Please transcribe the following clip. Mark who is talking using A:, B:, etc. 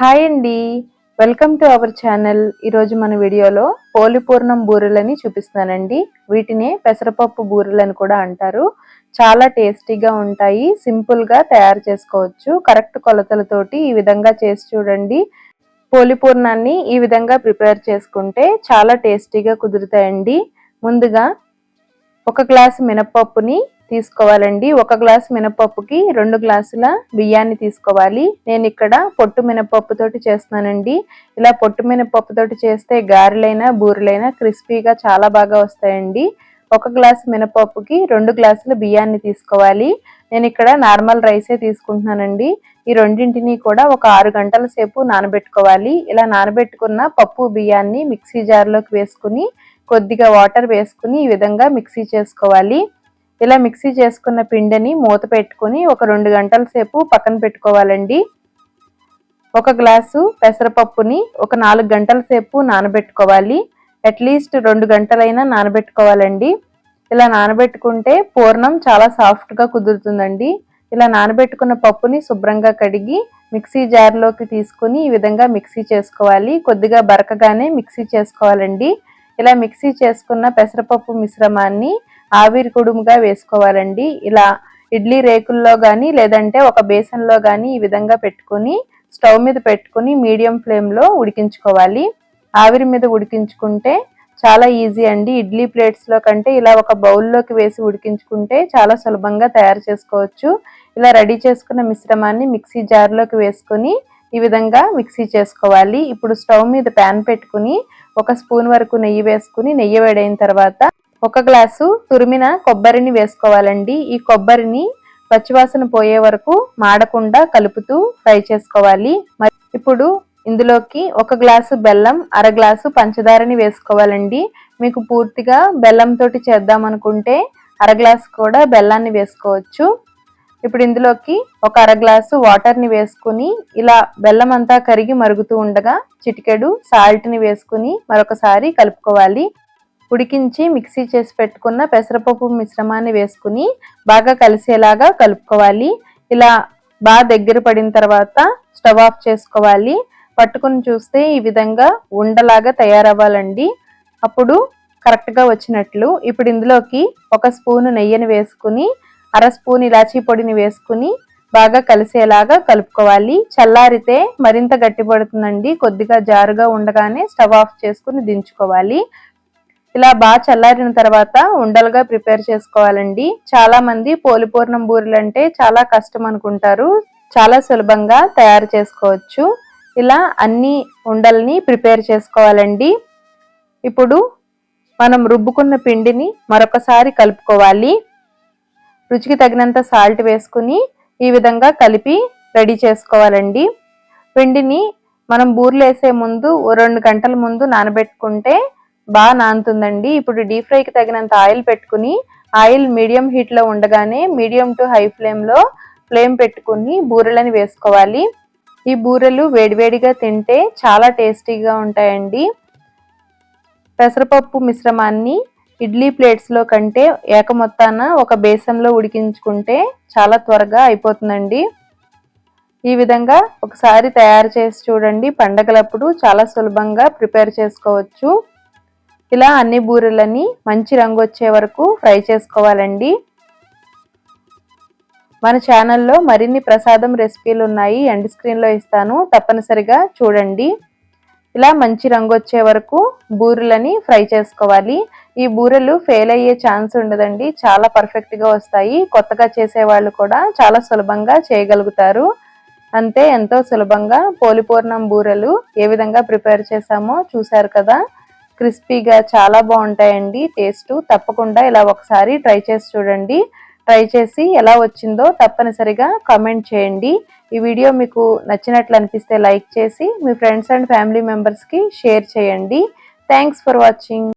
A: Hi అండి. Welcome to our channel. ఈరోజు మన వీడియోలో పోలిపూర్ణం బూరెలని చూపిస్తానండి వీటిని పెసరపప్పు బూరెలని కూడా అంటారు. చాలా టేస్టీగా ఉంటాయి. సింపుల్గా తయారు చేసుకోవచ్చు. కరెక్ట్ కొలతలతోటి ఈ విధంగా చేసి చూడండి. పోలిపూర్ణాన్ని ఈ విధంగా ప్రిపేర్ చేసుకుంటే చాలా టేస్టీగా కుదురుతాయండి. ముందుగా ఒక గ్లాసు మినపప్పుని తీసుకోవాలండి. ఒక గ్లాస్ మినపప్పుకి రెండు గ్లాసుల బియ్యాన్ని తీసుకోవాలి. నేను ఇక్కడ పొట్టు మినపప్పుతోటి చేస్తున్నానండి. ఇలా పొట్టు మినపప్పుతోటి చేస్తే గారెలైనా బూరెలైనా క్రిస్పీగా చాలా బాగా వస్తాయండి. ఒక గ్లాస్ మినపప్పుకి రెండు గ్లాసుల బియ్యాన్ని తీసుకోవాలి. నేను ఇక్కడ నార్మల్ రైసే తీసుకుంటున్నానండి. ఈ రెండింటిని కూడా ఒక ఆరు గంటల సేపు నానబెట్టుకోవాలి. ఇలా నానబెట్టుకున్న పప్పు బియ్యాన్ని మిక్సీ జార్లోకి వేసుకుని కొద్దిగా వాటర్ వేసుకుని ఈ విధంగా మిక్సీ చేసుకోవాలి. ఇలా మిక్సీ చేసుకున్న పిండిని మూత పెట్టుకుని ఒక రెండు గంటల సేపు పక్కన పెట్టుకోవాలండి. ఒక గ్లాసు పెసరపప్పుని ఒక నాలుగు గంటల సేపు నానబెట్టుకోవాలి. అట్లీస్ట్ రెండు గంటలైనా నానబెట్టుకోవాలండి. ఇలా నానబెట్టుకుంటే పూర్ణం చాలా సాఫ్ట్గా కుదురుతుందండి. ఇలా నానబెట్టుకున్న పప్పుని శుభ్రంగా కడిగి మిక్సీ జార్లోకి తీసుకుని ఈ విధంగా మిక్సీ చేసుకోవాలి. కొద్దిగా బరకగానే మిక్సీ చేసుకోవాలండి. ఇలా మిక్సీ చేసుకున్న పెసరపప్పు మిశ్రమాన్ని ఆవిరి కుడుముగా వేసుకోవాలండి. ఇలా ఇడ్లీ రేకుల్లో కానీ లేదంటే ఒక బేసన్లో కానీ ఈ విధంగా పెట్టుకుని స్టవ్ మీద పెట్టుకుని మీడియం ఫ్లేమ్లో ఉడికించుకోవాలి. ఆవిరి మీద ఉడికించుకుంటే చాలా ఈజీ అండి. ఇడ్లీ ప్లేట్స్లో కంటే ఇలా ఒక బౌల్లోకి వేసి ఉడికించుకుంటే చాలా సులభంగా తయారు చేసుకోవచ్చు. ఇలా రెడీ చేసుకున్న మిశ్రమాన్ని మిక్సీ జార్లోకి వేసుకొని ఈ విధంగా మిక్సీ చేసుకోవాలి. ఇప్పుడు స్టవ్ మీద ప్యాన్ పెట్టుకుని ఒక స్పూన్ వరకు నెయ్యి వేసుకుని నెయ్యి వేడైన తర్వాత ఒక గ్లాసు తురిమిన కొబ్బరిని వేసుకోవాలండి. ఈ కొబ్బరిని పచ్చివాసన పోయే వరకు మాడకుండా కలుపుతూ ఫ్రై చేసుకోవాలి. మరి ఇప్పుడు ఇందులోకి ఒక గ్లాసు బెల్లం అర గ్లాసు పంచదారని వేసుకోవాలండి. మీకు పూర్తిగా బెల్లంతో చేద్దాం అనుకుంటే అర గ్లాసు కూడా బెల్లాన్ని వేసుకోవచ్చు. ఇప్పుడు ఇందులోకి ఒక అర గ్లాసు వాటర్ని వేసుకుని ఇలా బెల్లం అంతా కరిగి మరుగుతూ ఉండగా చిటికెడు సాల్ట్ని వేసుకుని మరొకసారి కలుపుకోవాలి. ఉడికించి మిక్సీ చేసి పెట్టుకున్న పెసరపప్పు మిశ్రమాన్ని వేసుకుని బాగా కలిసేలాగా కలుపుకోవాలి. ఇలా బాగా దగ్గర పడిన తర్వాత స్టవ్ ఆఫ్ చేసుకోవాలి. పట్టుకుని చూస్తే ఈ విధంగా ఉండలాగా తయారవ్వాలండి. అప్పుడు కరెక్ట్గా వచ్చినట్లు ఇప్పుడు ఇందులోకి ఒక స్పూను నెయ్యిని వేసుకుని అర స్పూన్ ఇలాచీ పొడిని వేసుకుని బాగా కలిసేలాగా కలుపుకోవాలి. చల్లారితే మరింత గట్టిపడుతుందండి. కొద్దిగా జారుగా ఉండగానే స్టవ్ ఆఫ్ చేసుకుని దించుకోవాలి. ఇలా బాగా చల్లారిన తర్వాత ఉండలుగా ప్రిపేర్ చేసుకోవాలండి. చాలా మంది పోలిపూర్ణం బూరెలు అంటే చాలా కష్టం అనుకుంటారు. చాలా సులభంగా తయారు చేసుకోవచ్చు. ఇలా అన్ని ఉండల్ని ప్రిపేర్ చేసుకోవాలండి. ఇప్పుడు మనం రుబ్బుకున్న పిండిని మరొకసారి కలుపుకోవాలి. రుచికి తగినంత సాల్ట్ వేసుకుని ఈ విధంగా కలిపి రెడీ చేసుకోవాలండి. పిండిని మనం బూర్లు వేసే ముందు రెండు గంటల ముందు నానబెట్టుకుంటే బాగా నానుతుందండి. ఇప్పుడు డీప్ ఫ్రైకి తగినంత ఆయిల్ పెట్టుకుని ఆయిల్ మీడియం హీట్లో ఉండగానే మీడియం టు హై ఫ్లేమ్లో ఫ్లేమ్ పెట్టుకుని బూరెలని వేసుకోవాలి. ఈ బూరెలు వేడివేడిగా తింటే చాలా టేస్టీగా ఉంటాయండి. పెసరపప్పు మిశ్రమాన్ని ఇడ్లీ ప్లేట్స్లో కంటే ఏకమొత్తాన ఒక బేసన్లో ఉడికించుకుంటే చాలా త్వరగా అయిపోతుందండి. ఈ విధంగా ఒకసారి తయారు చేసి చూడండి. పండగలప్పుడు చాలా సులభంగా ప్రిపేర్ చేసుకోవచ్చు. ఇలా అన్ని బూరెలని మంచి రంగు వచ్చే వరకు ఫ్రై చేసుకోవాలండి. మన ఛానల్లో మరిన్ని ప్రసాదం రెసిపీలు ఉన్నాయి ఎండ్ స్క్రీన్లో ఇస్తాను. తప్పనిసరిగా చూడండి. ఇలా మంచి రంగు వచ్చే వరకు బూరెలని ఫ్రై చేసుకోవాలి. ఈ బూరెలు ఫెయిల్ అయ్యే ఛాన్స్ ఉండదండి. చాలా పర్ఫెక్ట్గా వస్తాయి. కొత్తగా చేసేవాళ్ళు కూడా చాలా సులభంగా చేయగలుగుతారు. అంతే ఎంతో సులభంగా పోలిపూర్ణం బూరెలు ఏ విధంగా ప్రిపేర్ చేశామో చూశారు కదా. క్రిస్పీగా చాలా బాగుంటాయండి. టేస్ట్ తప్పకుండా ఇలా ఒకసారి ట్రై చేసి చూడండి. ట్రై చేసి ఎలా వచ్చిందో తప్పనిసరిగా కామెంట్ చేయండి. ఈ వీడియో మీకు నచ్చినట్లు అనిపిస్తే లైక్ చేసి మీ ఫ్రెండ్స్ అండ్ ఫ్యామిలీ మెంబర్స్కి షేర్ చేయండి. Thanks for watching.